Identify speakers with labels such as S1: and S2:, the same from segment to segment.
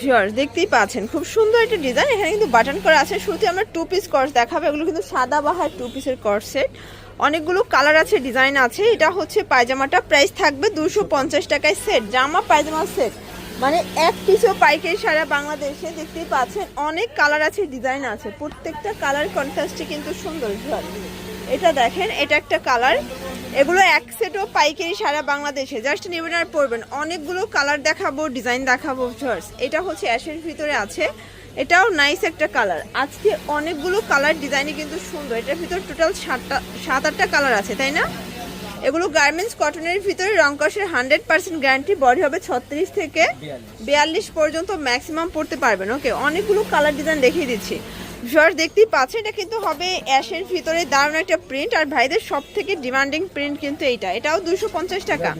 S1: Viewers দেখতেই পাচ্ছেন, খুব সুন্দর একটা ডিজাইন এখানে কিন্তু বাটন করা আছে, শুরুতে আমরা টু পিস কর্স দেখাবো, এগুলো কিন্তু সাদা বাহার টু পিসের সেট অনেকগুলো কালার আছে ডিজাইন আছে। এটা হচ্ছে পায়জামাটা প্রাইস থাকবে দুশো টাকায় সেট জামা, পায়জামা সেট মানে এক পিসও পাইকারি সারা বাংলাদেশে, দেখতেই পাচ্ছেন, অনেক কালার আছে ডিজাইন আছে। প্রত্যেকটা কালার কন্ট্রাস্টে কিন্তু সুন্দর ভিউয়ার্স এটা দেখেন এটা একটা কালার। এগুলো এক সেটও পাইকারি সারা বাংলাদেশে। জাস্ট নেবেন আর পরবেন। অনেকগুলো কালার দেখাবো ডিজাইন দেখাবো ফার্স এটা হচ্ছে অ্যাশের ভিতরে আছে। এটাও নাইস একটা কালার। আজকে অনেকগুলো কালার ডিজাইনই কিন্তু সুন্দর। এটার ভিতর টোটাল সাতটা সাত আটটা কালার আছে তাই না? এগুলো গার্মেন্টস কটনের ভিতরে রংকসের হান্ড্রেড পার্সেন্ট গ্যারান্টি বডি হবে ছত্রিশ থেকে বিয়াল্লিশ। পর্যন্ত ম্যাক্সিমাম পড়তে পারবেন। ওকে অনেকগুলো কালার ডিজাইন দেখিয়ে দিচ্ছি। ভিউয়ার দেখতেই পাচ্ছেন এটা কিন্তু হবে অ্যাশের ভিতরে দারুণ একটা প্রিন্ট আর ভাইদের সব থেকে ডিমান্ডিং প্রিন্ট কিন্তু এইটা। এটাও দুশো পঞ্চাশ টাকা।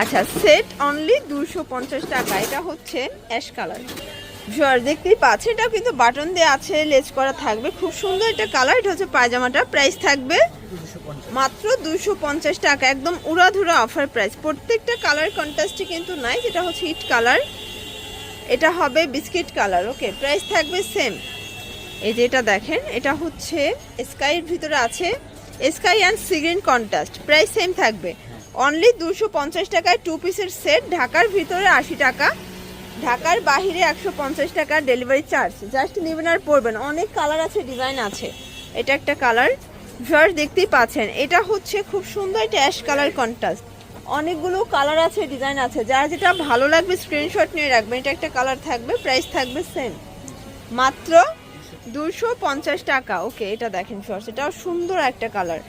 S1: আচ্ছা সেট অনলি দুশো পঞ্চাশ টাকা। এটা হচ্ছে অ্যাশ কালার ভিউয়ার দেখতেই পাচ্ছেন এটাও কিন্তু বাটন দিয়ে আছে লেজ করা থাকবে। খুব সুন্দর একটা কালার এটা হচ্ছে পায়জামাটা। প্রাইস থাকবে মাত্র দুশো পঞ্চাশ টাকা। একদম উড়াধুরা অফার প্রাইস প্রত্যেকটা কালার কন্ট্রাস্টে কিন্তু নাই যেটা হচ্ছে হিট কালার এটা হবে বিস্কিট কালার ওকে প্রাইস থাকবে সেম এই যে এটা দেখেন, এটা হচ্ছে স্কাইয়ের ভিতরে আছে sky and sea green contrast price same থাকবে। অনলি দুশো পঞ্চাশ টাকায় টু পিসের সেট ঢাকার ভিতরে আশি টাকা, ঢাকার বাহিরে একশো পঞ্চাশ টাকা ডেলিভারি চার্জ জাস্ট নেবেন আর পরবেন। অনেক কালার আছে ডিজাইন আছে। এটা একটা কালার ভিউয়ার্স দেখতেই পাচ্ছেন, এটা হচ্ছে খুব সুন্দর একটা অ্যাশ কালার কন্ট্রাস্ট অনেকগুলো কালার আছে ডিজাইন আছে। যার যেটা ভালো লাগবে স্ক্রিনশট নিয়ে রাখবেন। এটা একটা কালার থাকবে প্রাইস থাকবে সেম মাত্র দুশো পঞ্চাশ টাকা। ওকে, এটা দেখেন শর্টস এটাও সুন্দর একটা কালার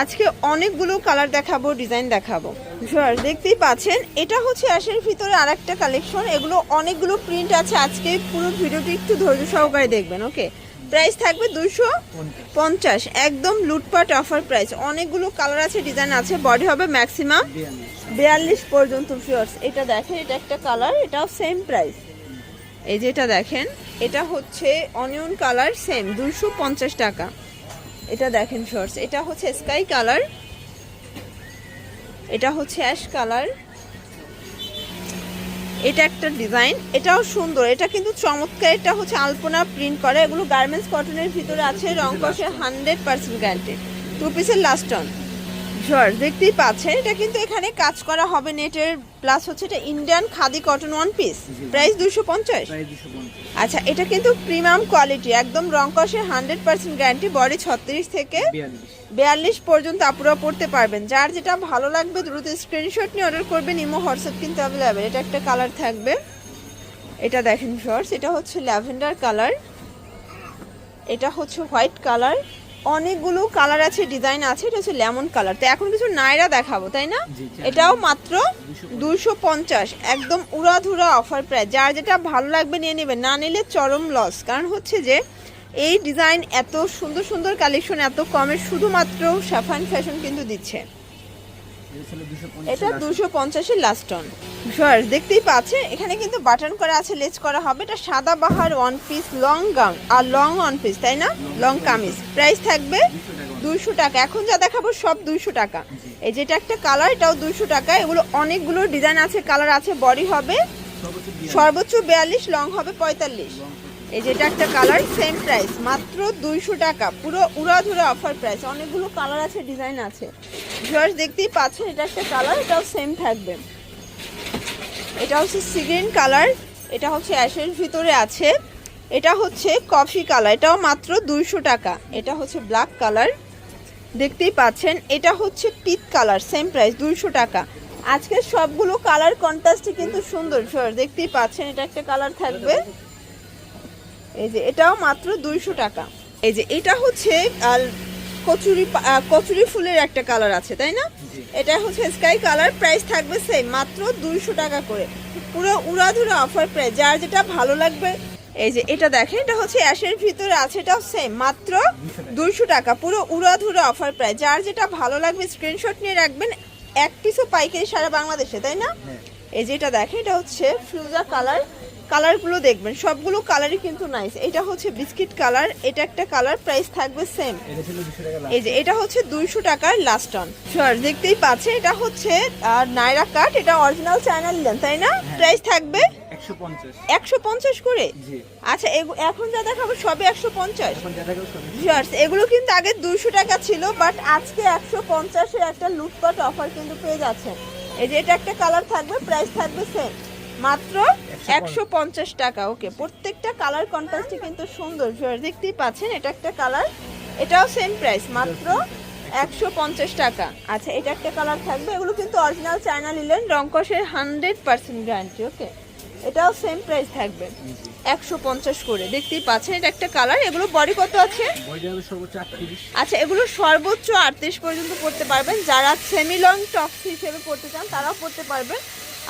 S1: আজকে অনেকগুলো কালার দেখাবো ডিজাইন দেখাবো। শর্টস দেখতেই পাচ্ছেন, এটা হচ্ছে অ্যাশের ভিতরে আর একটা কালেকশন এগুলো অনেকগুলো প্রিন্ট আছে। আজকে পুরো ভিডিওটি একটু ধৈর্য সহকারে দেখবেন, ওকে? প্রাইস থাকবে দুশো পঞ্চাশ। একদম লুটপাট অফার প্রাইস অনেকগুলো কালার আছে ডিজাইন আছে বডি হবে ম্যাক্সিমাম বিয়াল্লিশ পর্যন্ত ফিওর্স এটা দেখেন, এটা একটা কালার এটাও সেম প্রাইস এই যেটা দেখেন এটা হচ্ছে অনিয়ন কালার সেম দুশো পঞ্চাশ টাকা। এটা দেখেন শর্টস এটা হচ্ছে স্কাই কালার এটা হচ্ছে অ্যাশ কালার এটা একটা ডিজাইন এটাও সুন্দর, এটা কিন্তু চমৎকার, এটা হচ্ছে আলপনা প্রিন্ট করা, এগুলো গার্মেন্টস কটনের ভিতরে আছে, রং কষে হান্ড্রেড পার্সেন্ট গ্যারান্টি টু পিসের লাস্ট অন ঝড় দেখতেই পাচ্ছেন, এটা কিন্তু এখানে কাজ করা হবে নেটের প্লাস হচ্ছে এটা Indian khadi cotton one piece price দুশো পঞ্চাশ। আচ্ছা এটা কিন্তু প্রিমিয়াম কোয়ালিটি একদম রং কষে হান্ড্রেড পার্সেন্ট গ্যারান্টি বডি ছত্রিশ থেকে বিয়াল্লিশ। পর্যন্ত আপুরা পড়তে পারবেন। যার যেটা ভালো লাগবে দ্রুত স্ক্রিনশট নিয়ে অর্ডার করবেন ইমো হোয়াটসঅ্যাপ কিন্তু অ্যাভেলেবেল এটা একটা কালার থাকবে। এটা দেখেন শর্টস এটা হচ্ছে ল্যাভেন্ডার কালার এটা হচ্ছে হোয়াইট কালার অনেকগুলো কালার আছে ডিজাইন আছে এটা হচ্ছে লেমন কালার তো এখন কিছু নাইরা দেখাবো তাই না? এটাও মাত্র দুশো পঞ্চাশ একদম উড়াধুরা অফার প্রায় যার যেটা ভালো লাগবে নিয়ে নেবে না নিলে চরম লস কারণ হচ্ছে যে এই ডিজাইন এত সুন্দর সুন্দর কালেকশন এত কমে শুধুমাত্র সাফান ফ্যাশন কিন্তু দিচ্ছে। এটা দুশো পঞ্চাশের লাস্ট অন ভিউয়ার্স দেখতেই পাচ্ছেন, এখানে কিন্তু বাটন করা আছে, লেজ করা হবে। এটা সাদা বাহার ওয়ান পিস লং গাউন আর লং ওয়ান পিস তাই না? লং কামিজ। প্রাইস থাকবে দুইশো টাকা। এখন যা দেখাবো সব দুইশো টাকা। এই যেটা একটা কালার এটাও দুইশো টাকা। এগুলো অনেকগুলো ডিজাইন আছে কালার আছে বডি হবে। সর্বোচ্চ বিয়াল্লিশ লং হবে পঁয়তাল্লিশ। এই যেটা একটা কালার সেম প্রাইস মাত্র দুইশো টাকা। পুরো উড়াধুরা অফার প্রাইস অনেকগুলো কালার আছে ডিজাইন আছে। ভিউয়ার্স দেখতেই পাচ্ছেন, এটা একটা কালার এটাও সেম থাকবে। এটা হচ্ছে সিগ্রিন কালার এটা হচ্ছে অ্যাশের ভিতরে আছে। এটা হচ্ছে কফি কালার এটাও মাত্র দুইশো টাকা। এটা হচ্ছে ব্ল্যাক কালার দেখতেই পাচ্ছেন। এটা হচ্ছে পিত কালার সেম প্রাইস দুইশো টাকা। আজকে সবগুলো কালার কন্ট্রাস্টে কিন্তু সুন্দর সুন্দর দেখতেই পাচ্ছেন, এটা একটা কালার থাকবে। এই যে, এটাও মাত্র দুইশো টাকা। এই যে, এটা হচ্ছে কচুরি কচুরি ফুলের একটা কালার আছে তাই না? এটা হচ্ছে স্কাই কালার প্রাইস থাকবে সেম মাত্র দুইশো টাকা করে। পুরো উড়াধুরা অফার প্রাইস যার যেটা ভালো লাগবে। এই যে এটা দেখেন এটা হচ্ছে অ্যাশের ভিতরে আছে এটাও সেম মাত্র দুইশো টাকা পুরো উড়াধুরা অফার প্রাইস যার যেটা ভালো লাগবে স্ক্রিনশট নিয়ে রাখবেন এক পিসও পাইকারি সারা বাংলাদেশে তাই না? এই যে এটা দেখেন এটা হচ্ছে ফ্রুজা কালার কালারগুলো দেখবেন সবগুলো কালারই কিন্তু নাইস এটা হচ্ছে বিস্কিট কালার এটা একটা কালার প্রাইস থাকবে সেম এই যে এটা হচ্ছে দুইশো টাকার লাস্ট অন শিওর দেখতেই পাচ্ছে এটা হচ্ছে নাইরা কাট এটা অরিজিনাল চ্যানেল লেন তাই না? প্রাইস থাকবে
S2: একশো পঞ্চাশ।
S1: করে?
S2: জি।
S1: আচ্ছা এখন যা দেখাবো সবে একশো পঞ্চাশ।
S2: এখন যা দেখাবো সবই
S1: ভিউয়ার্স এগুলো কিন্তু আগে দুশো টাকা ছিল বাট আজকে একশো পঞ্চাশের একটা লুটপাট অফার কিন্তু পেয়ে যাচ্ছেন। এই যে এটা একটা কালার থাকবে প্রাইস থাকবে সেম মাত্র একশো পঞ্চাশ। টাকা ওকে প্রত্যেকটা কালার কন্ট্রাস্টই কিন্তু সুন্দর দেখতেই পাচ্ছেন এটা একটা কালার এটাও সেম প্রাইস মাত্র একশো পঞ্চাশ টাকা। আচ্ছা এটা একটা কালার থাকবে এগুলো কিন্তু অরিজিনাল চায়না নিলেন রংকসের হান্ড্রেড পার্সেন্ট গ্যারান্টি ওকে এটাও সেম প্রাইস থাকবে একশো পঞ্চাশ করে। দেখতেই পাচ্ছেন এটা একটা কালার এগুলো বডি কত আছে? আচ্ছা এগুলো সর্বোচ্চ আটত্রিশ পর্যন্ত পড়তে পারবেন। যারা সেমি লং টপস হিসেবে পড়তে চান তারাও পড়তে পারবেন।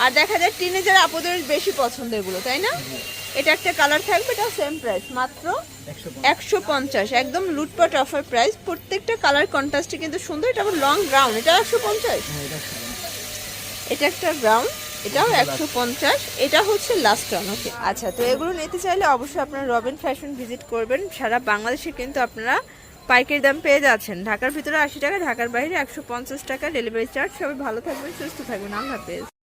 S1: আর দেখা যায় টিনেজার আপুদের বেশি পছন্দ এগুলো তাই না? এটা একটা কালার থাকবে এটা সেম প্রাইস মাত্র
S2: একশো
S1: পঞ্চাশ। একদম লুটপাট অফার প্রাইস প্রত্যেকটা কালার কন্ট্রাস্টে কিন্তু সুন্দর এটা আবার লং গ্রাউন্ড এটা একশো পঞ্চাশ?
S2: হ্যাঁ
S1: এটা একটা গ্রাউন্ড এটাও একশো পঞ্চাশ। এটা হচ্ছে লাস্ট অন ওকে আচ্ছা তো এগুলো নিতে চাইলে অবশ্যই আপনারা রবিন ফ্যাশন ভিজিট করবেন সারা বাংলাদেশে কিন্তু আপনারা পাইকারি দাম পেয়ে যাচ্ছেন। ঢাকার ভিতরে আশি টাকা ঢাকার বাইরে একশো পঞ্চাশ টাকা ডেলিভারি চার্জ সবাই ভালো থাকবেন সুস্থ থাকবেন আল্লাহ হাফেজ।